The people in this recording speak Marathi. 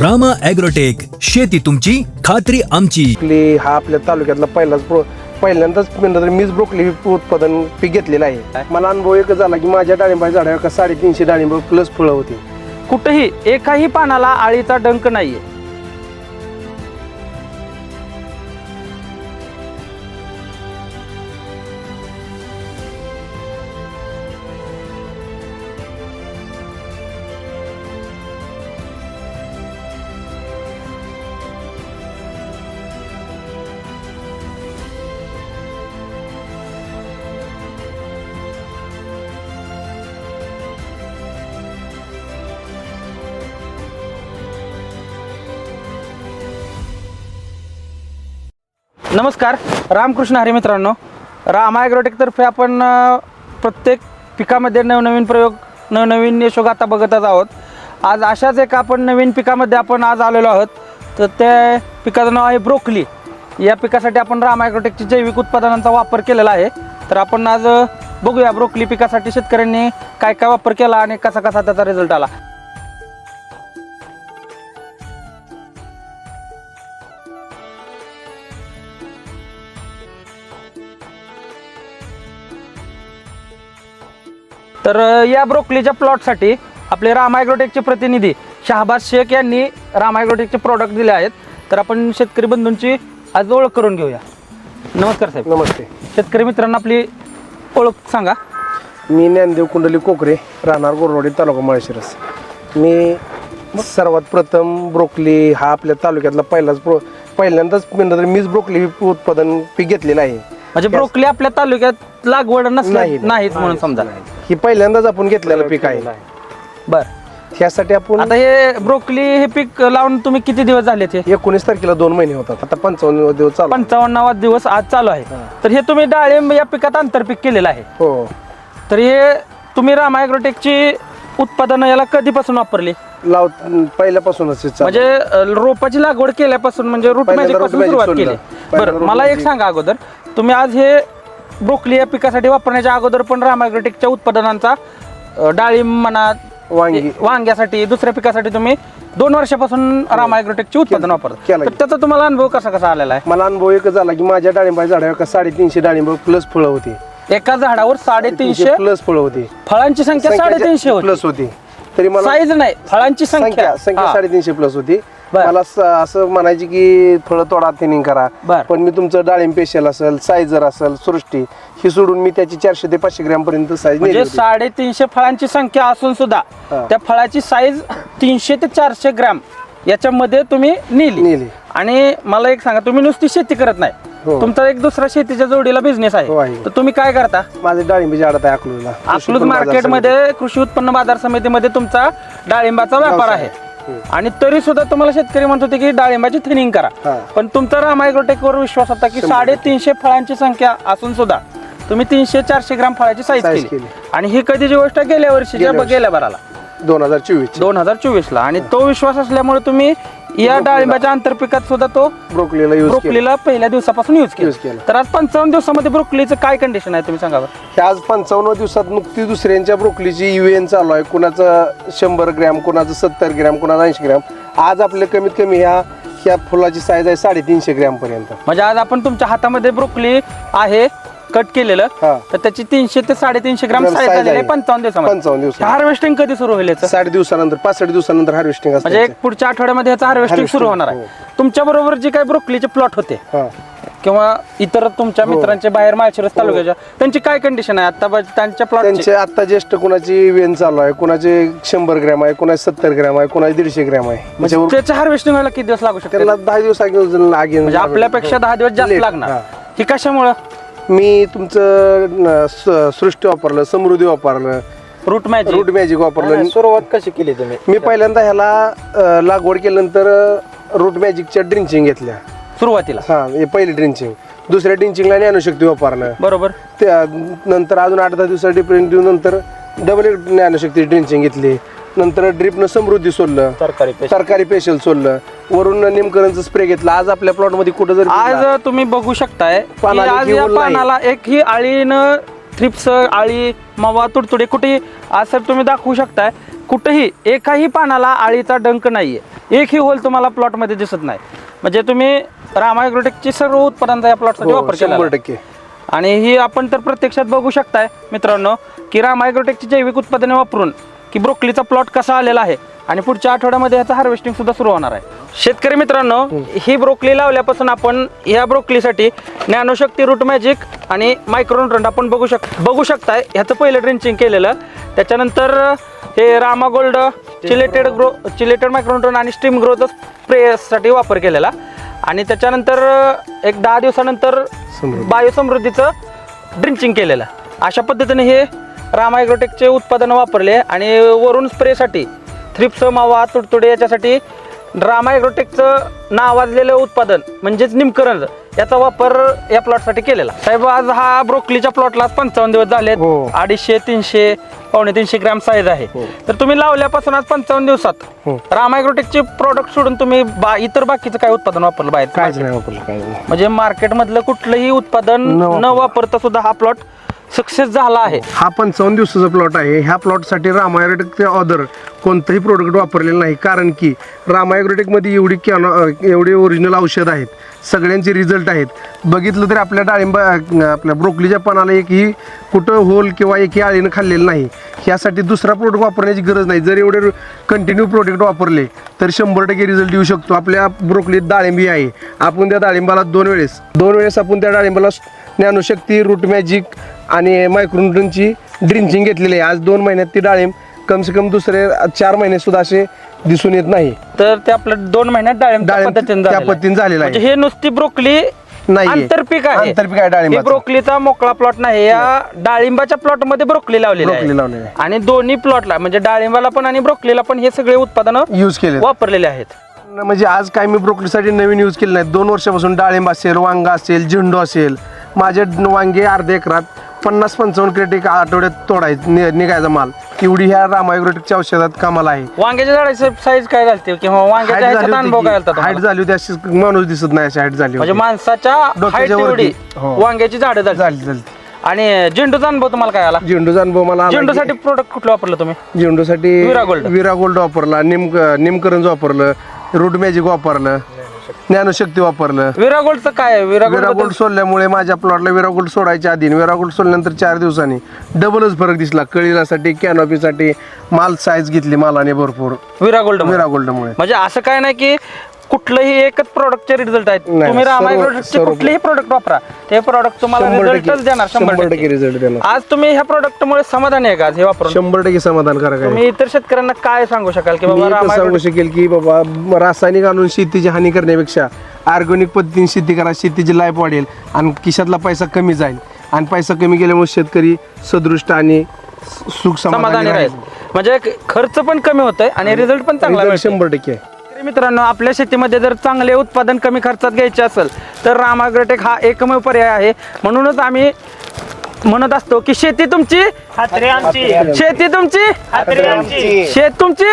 रामा ॲग्रोटेक शेती तुमची खात्री आमची. ब्रोकली हा आपल्या तालुक्यातला पहिलाच प्रो पहिल्यांदाच म्हणलं तर मीच ब्रोकली हे उत्पादन पीक घेतलेलं आहे. मला अनुभव एकच झाला की माझ्या डाळिंबाच्या झाडावर का साडेतीनशे डाळिंब प्लस फळं होती. कुठेही एकाही पानाला आळीचा डंक नाहीये. नमस्कार रामकृष्ण हरी मित्रांनो. राम ॲग्रोटेकतर्फे आपण प्रत्येक पिकामध्ये नवनवीन प्रयोग नवनवीन यशोगाथा बघतच आहोत. आज अशाच एक आपण नवीन पिकामध्ये आपण आज आलेलो आहोत. तर त्या पिकाचं नाव आहे ब्रोकली. या पिकासाठी आपण राम ॲग्रोटेकची जैविक उत्पादनांचा वापर केलेला आहे. तर आपण आज बघूया ब्रोकली पिकासाठी शेतकऱ्यांनी काय काय वापर केला आणि कसा कसा त्याचा रिझल्ट आला. तर या ब्रोकलीच्या प्लॉटसाठी आपले राम ॲग्रोटेकचे प्रतिनिधी शहाबाज शेख यांनी राम ॲग्रोटेकचे प्रॉडक्ट दिले आहेत. तर आपण शेतकरी बंधूंची आज ओळख करून घेऊया. नमस्कार साहेब. नमस्ते. शेतकरी मित्रांना आपली ओळख सांगा. मी ज्ञानदेव कुंडली कोकरे राहणार गोरवाडी तालुका माळशिरस. मी सर्वात प्रथम ब्रोकली हा आपल्या तालुक्यातला पहिलाच प्रो पहिल्यांदाच मीच ब्रोकली उत्पादन पीक घेतलेलं आहे. म्हणजे ब्रोकली आपल्या तालुक्यात लागवड नसल्या नाही, नाही. नाहीच म्हणून समजा. ही पहिल्यांदाच आपण घेतलेलं पीक आहे. बर. ह्यासाठी आपण आता हे ब्रोकली हे पीक लावून तुम्ही किती दिवस झाले ते एकोणीस तारखेला दोन महिने होतात. आता पंचावन्न दिवस चालू आहे. पंचावन्नावा दिवस आज चालू आहे. तर हे तुम्ही डाळिंब या पिकात आंतरपीक केलेलं आहे. हो. तर हे तुम्ही राम ॲग्रोटेकची उत्पादनं याला कधीपासून वापरली? लाव पहिल्यापासूनच हे चालू. म्हणजे अ, रोपाची लागवड केल्यापासून म्हणजे रूट पहिल्यांदा मॅजिकपासून magic सुरुवात केली. पहिल्यांदा बरं मला एक magic. सांगा अगोदर. तुम्ही आज हे ब्रोकली या पिकासाठी वापरण्याच्या अगोदर पण राम ॲग्रोटेकच्या उत्पादनांचा अ, डाळिंब म्हणा वांगी. वांग्यासाठी दुसऱ्या पिकासाठी तुम्ही दोन वर्षापासून राम ॲग्रोटेकचे उत्पादन वापरता. केलं. तर त्याचा तुम्हाला अनुभव कसा कसा आलेला आहे? मला अनुभव एकच झाला की माझ्या डाळिंबाच्या झाडावर का साडेतीनशे डाळिंब प्लस फळं होती. एका झाडावर साडेतीनशे प्लस फळं होती. फळांची संख्या साडेतीनशे होती. प्लस होती. तरी मला साईज नाही फळांची संख्या संख्या. संख्या हा. साडेतीनशे प्लस होती. बर. मला स- असं म्हणायची की फळं तोडा थिनिंग करा बर. पण मी तुमचं डाळिंब पेशल असेल सायझर असेल सृष्टी ही सोडून मी त्याची चारशे ते पाचशे ग्रॅम पर्यंत साईज म्हणजे साडेतीनशे फळांची संख्या असून सुद्धा हा. त्या फळाची साईज तीनशे ते चारशे ग्रॅम याच्यामध्ये तुम्ही नेली नेली. आणि मला एक सांगा तुम्ही नुसती शेती करत नाही हो. तुमचा एक दुसरा शेतीच्या जोडीला बिझनेस हो, आहे आहे. तर तुम्ही काय करता माझे डाळिंबी झाडात आहे अकलूजला अकलूज मार्केटमध्ये कृषी उत्पन्न बाजार समितीमध्ये तुमचा डाळिंबाचा व्यापार व्यवसाय. आहे आणि तरी सुद्धा तुम्हाला शेतकरी म्हणत होते की डाळिंबाची थिनिंग करा. पण तुमचा रामायग्रोटेक वर विश्वास होता की साडेतीनशे फळांची संख्या असून सुद्धा तुम्ही तीनशे चारशे ग्राम फळाची साईज केली. आणि ही कधीची गोष्ट गेल्या वर्षी गेल्या वर्षी. गेल्या भराला दोन हजार चोवीस. दोन हजार चोवीस ला आणि तो विश्वास असल्यामुळे तुम्ही या डाळिंबाच्या आंतरपिकात सुद्धा तो ब्रोकलीला यूज केलं. ब्रोकलीला पहिल्या दिवसापासून युज Use केला. केलं. तर आज पंचावन्न दिवसामध्ये ब्रोकलीचं काय कंडिशन आहे तुम्ही सांगा बरं? हे आज पंचावन्न दिवसात नुकती दुसऱ्यांच्या ब्रोकलीची युएन चालू आहे. कुणाचं शंभर ग्रॅम कुणाचं सत्तर ग्रॅम कुणाचं ऐंशी ग्रॅम. आज आपल्या कमीत कमी ह्या ह्या फुलाची साईज आहे साडेतीनशे ग्रॅम पर्यंत. म्हणजे आज आपण तुमच्या हातामध्ये ब्रोकली आहे. कट केलेलं हा. तर त्याची तीनशे ते साडेतीनशे ग्राम ग्राम साईज size झालेली आहे आहे. पंचावन्न दिवसामध्ये हार्वेस्टिंग कधी सुरू होईल याचं? साठ दिवसानंतर पासष्ट दिवसानंतर हार्वेस्टिंग असते म्हणजे एक पुढच्या आठवड्यामध्ये याचं हार्वेस्टिंग Harvesting, सुरू होणार आहे हो. तुमच्या बरोबर जे काही ब्रोकलीचे प्लॉट होते हा. किंवा इतर तुमच्या हो. मित्रांचे बाहेर माळशिरस तालुक्याच्या त्यांची काय कंडिशन आहे आता बा- त्यांच्या प्लॉट त्यांचे आता ज्येष्ठ कुणाची वेन चालू आहे कुणाचे शंभर ग्रॅम आहे कुणाचे सत्तर ग्रॅम आहे कुणाचे दीडशे ग्रॅम आहे म्हणजे त्याच्यावर त्याचे हार्वेस्टिंग व्हायला किती दिवस लागू शकते त्यांना दहा दिवस आगे आगे म्हणजे आपल्यापेक्षा दहा दिवस जास्त Late, लागणार हा. ही कशामुळं मी तुमचं स- सृष्टी वापरलं समृद्धी वापरलं रूट मॅजिक रूट मॅजिक वापरलं. सुरुवात कशी केली तुम्ही? मी पहिल्यांदा ह्याला अ, लागवड केल्यानंतर रूट मॅजिकच्या ड्रिंचिंग घेतल्या. सुरुवातीला? हा हे पहिली ड्रिंचिंग दुसऱ्या ड्रिंचिंगला ज्ञानशक्ती वापरणं बरोबर. त्या नंतर अजून आठ दहा दिवसात डिफरंट देऊन नंतर डबल एक ज्ञानशक्ती ड्रिंचिंग घेतली. नंतर ड्रिपनं समृद्धी सोडलं. तरकारी पेस्ट तरकारी पेशल सोडलं. वरून नेमकरणचं स्प्रे घेतला. आज आपल्या प्लॉटमध्ये कुठं जर आज तुम्ही बघू शकताय की पानाला आज या नाही. पानाला एक ही आळीनं थ्रिप्स आळी मावा तुडतुडे कुठेही आज सर तुम्ही दाखवू शकताय कुठेही एकाही पानाला आळीचा डंक नाही आहे एकही होल तुम्हाला प्लॉटमध्ये दिसत नाही. म्हणजे तुम्ही रामायग्रोटेकची सर्व उत्पादनाचा या प्लॉटसाठी हो, वापर केला शंभर टक्के. आणि ही आपण तर प्रत्यक्षात बघू शकताय मित्रांनो की रामायग्रोटेकची जैविक उत्पादने वापरून की ब्रोकलीचा प्लॉट कसा आलेला आहे? आणि पुढच्या आठवड्यामध्ये याचं हार्वेस्टिंग सुद्धा सुरू होणार आहे. शेतकरी मित्रांनो ही ब्रोकली लावल्यापासून आपण ह्या ब्रोकलीसाठी ज्ञानशक्ती रूट मॅजिक आणि मायक्रोन आपण बघू शक बघू शकताय. ह्याचं पहिलं ड्रिंचिंग केलेलं. त्याच्यानंतर हे Rama gold chelated grow chelated micron आणि स्ट्रीम ग्रोथ स्प्रेसाठी वापर केलेला. आणि त्याच्यानंतर एक दहा दिवसानंतर समृद्धी. बायोसमृद्धीचं ड्रिंचिंग केलेलं. अशा पद्धतीने हे रामायग्रोटेकचे उत्पादनं वापरले आणि वरून स्प्रेसाठी थ्रिप्स मावा तुडतुडे याच्यासाठी रामायग्रोटेकचं नावाजलेलं उत्पादन म्हणजेच निमकरण याचा वापर या प्लॉटसाठी केलेला साहेब आज हा ब्रोकलीच्या प्लॉटला पंचावन्न दिवस झाले हो. अडीचशे तीनशे पावणे तीनशे ग्रॅम साईज आहे तर तुम्ही लावल्यापासून आज पंचावन्न दिवसात हो. रामायग्रोटेकचे प्रोडक्ट सोडून तुम्ही बा इतर बाकीचं काय उत्पादन वापरलं बाहेर म्हणजे मार्केटमधलं कुठलंही उत्पादन न. वापरता सुद्धा हा प्लॉट सक्सेस झाला आहे. हा पंचावन्न दिवसाचा प्लॉट आहे. ह्या प्लॉटसाठी रामायग्रोटेकचे ऑदर कोणतंही प्रोडक्ट वापरलेलं नाही. कारण की रामायग्रोटेकमध्ये एवढी कॅनो एवढे ओरिजिनल औषध आहेत. सगळ्यांचे रिझल्ट आहेत. बघितलं तर आपल्या डाळिंबा आपल्या ब्रोकलीच्या पानाला एकही कुठं होल किंवा एकही आळीनं खाल्लेलं नाही. ह्यासाठी दुसरा प्रोडक्ट वापरण्याची गरज नाही. जर एवढे कंटिन्यू प्रोडक्ट वापरले तर शंभर टक्के रिझल्ट येऊ शकतो. आपल्या ब्रोकलीत डाळिंबी आहे. आपण त्या डाळिंबाला दोन वेळेस दोन वेळेस आपण त्या डाळिंबाला ज्ञानशक्ती रूट मॅजिक आणि मायक्रोन्यूटनची ड्रिंचिंग घेतलेली आहे आज दोन महिन्यात ती डाळिंब कम से कम दुसरे चार महिने सुद्धा असे दिसून येत नाही तर ते आपलं दोन महिन्यात डाळिंब त्या डाळिंब पद्धतीने त्या झालेलं आहे. पद्धतीने झालेलं आहे. म्हणजे हे नुसती ब्रोकली नाहीये. आंतरपीक आहे आंतरपीक आहे डाळिंबाचं. ब्रोकलीचा मोकळा प्लॉट नाही या डाळिंबाच्या प्लॉटमध्ये ब्रोकली लावलेली ब्रोकली लावलेली आहे आहे. आणि दोन्ही प्लॉटला म्हणजे डाळिंबाला पण आणि ब्रोकलीला पण हे सगळे उत्पादनं यूज केले वापरलेले आहेत म्हणजे आज काय मी ब्रोकलीसाठी नवीन यूज केले नाही दोन वर्षापासून डाळिंब असेल वांगा असेल झेंडू असेल माझे वांगे अर्ध्या एकरात पन्नास पंचावन्न क्रेट एक आठवड्यात तोडायचं नि- निघायचा माल एवढी ह्या रामायग्रोटिकच्या औषधात कामाला आहे वांग्याच्या झाडाची साईज काय झाली किंवा वांग्याच्या हाईट ह्याच्यात अनुभव काय झालता हाईट तुम्हाला? झाली होती अशी माणूस दिसत नाही अशी हाईट झाली म्हणजे होती. माणसाच्या डोक्याच्या हाईट वरती. एवढी हो. वांग्याची झाडं झाली झाली झाली आणि झेंडूचा अनुभव तुम्हाला काय आला झेंडूचा अनुभव मला आला की- झेंडूसाठी प्रोडक्ट कुठलं वापरलं तुम्ही झेंडूसाठी विरा गोल्ड. विरा गोल्ड वापरला निम निमकरंज वापरलं रूट मॅजिक वापरलं ज्ञानशक्ती वापरलं. विरा गोल्डचं काय आहे? विरा विरा गोल्ड गोल्ड सोडल्यामुळे माझ्या प्लॉटला विरा गोल्ड सोडायच्या आधी विरा गोल्ड सोडल्यानंतर चार दिवसांनी डबलच फरक दिसला. कळीलासाठी कॅनॉपीसाठी माल साईज घेतली मालाने भरपूर. विरा गोल्ड विरा गोल्डमुळे म्हणजे असं काय नाही की कुठलंही एकच प्रोडक्टचे रिझल्ट आहेत. नाही, तुम्ही सर्व- सर्व- कुठलेही प्रोडक्ट वापरा. ते प्रोडक्ट तुम्हाला शंभर रिझल्टच देणार शंभर शंभर टक्के. रिझल्ट देणार. आज तुम्ही ह्या प्रोडक्ट मुळे समाधानी आहे का? आज हे वापरून. शंभर टक्के समाधानकारक आहे तुम्ही इतर शेतकऱ्यांना काय सांगू शकाल की मी बाबा एकच सांगू शकेल की बाबा रासायनिक आणून शेतीची हानी करण्यापेक्षा ऑर्गॅनिक पद्धतीने शेती करा शेतीची लाईफ वाढेल आणि खिशातला पैसा कमी जाईल. आणि पैसा कमी गेल्यामुळे शेतकरी सदृष्ट आणि सुख समाधानी समाधानी राहील. म्हणजे खर्च पण कमी होतोय आणि रिझल्ट पण चांगला मिळतोय. शंभर टक्के. आहे मित्रांनो आपल्या शेतीमध्ये जर चांगले उत्पादन कमी खर्चात घ्यायचे असेल तर रामाग्रोटेक हा एकमेव पर्याय आहे. म्हणूनच आम्ही म्हणत असतो की शेती तुमची शेती तुमची शेत तुमची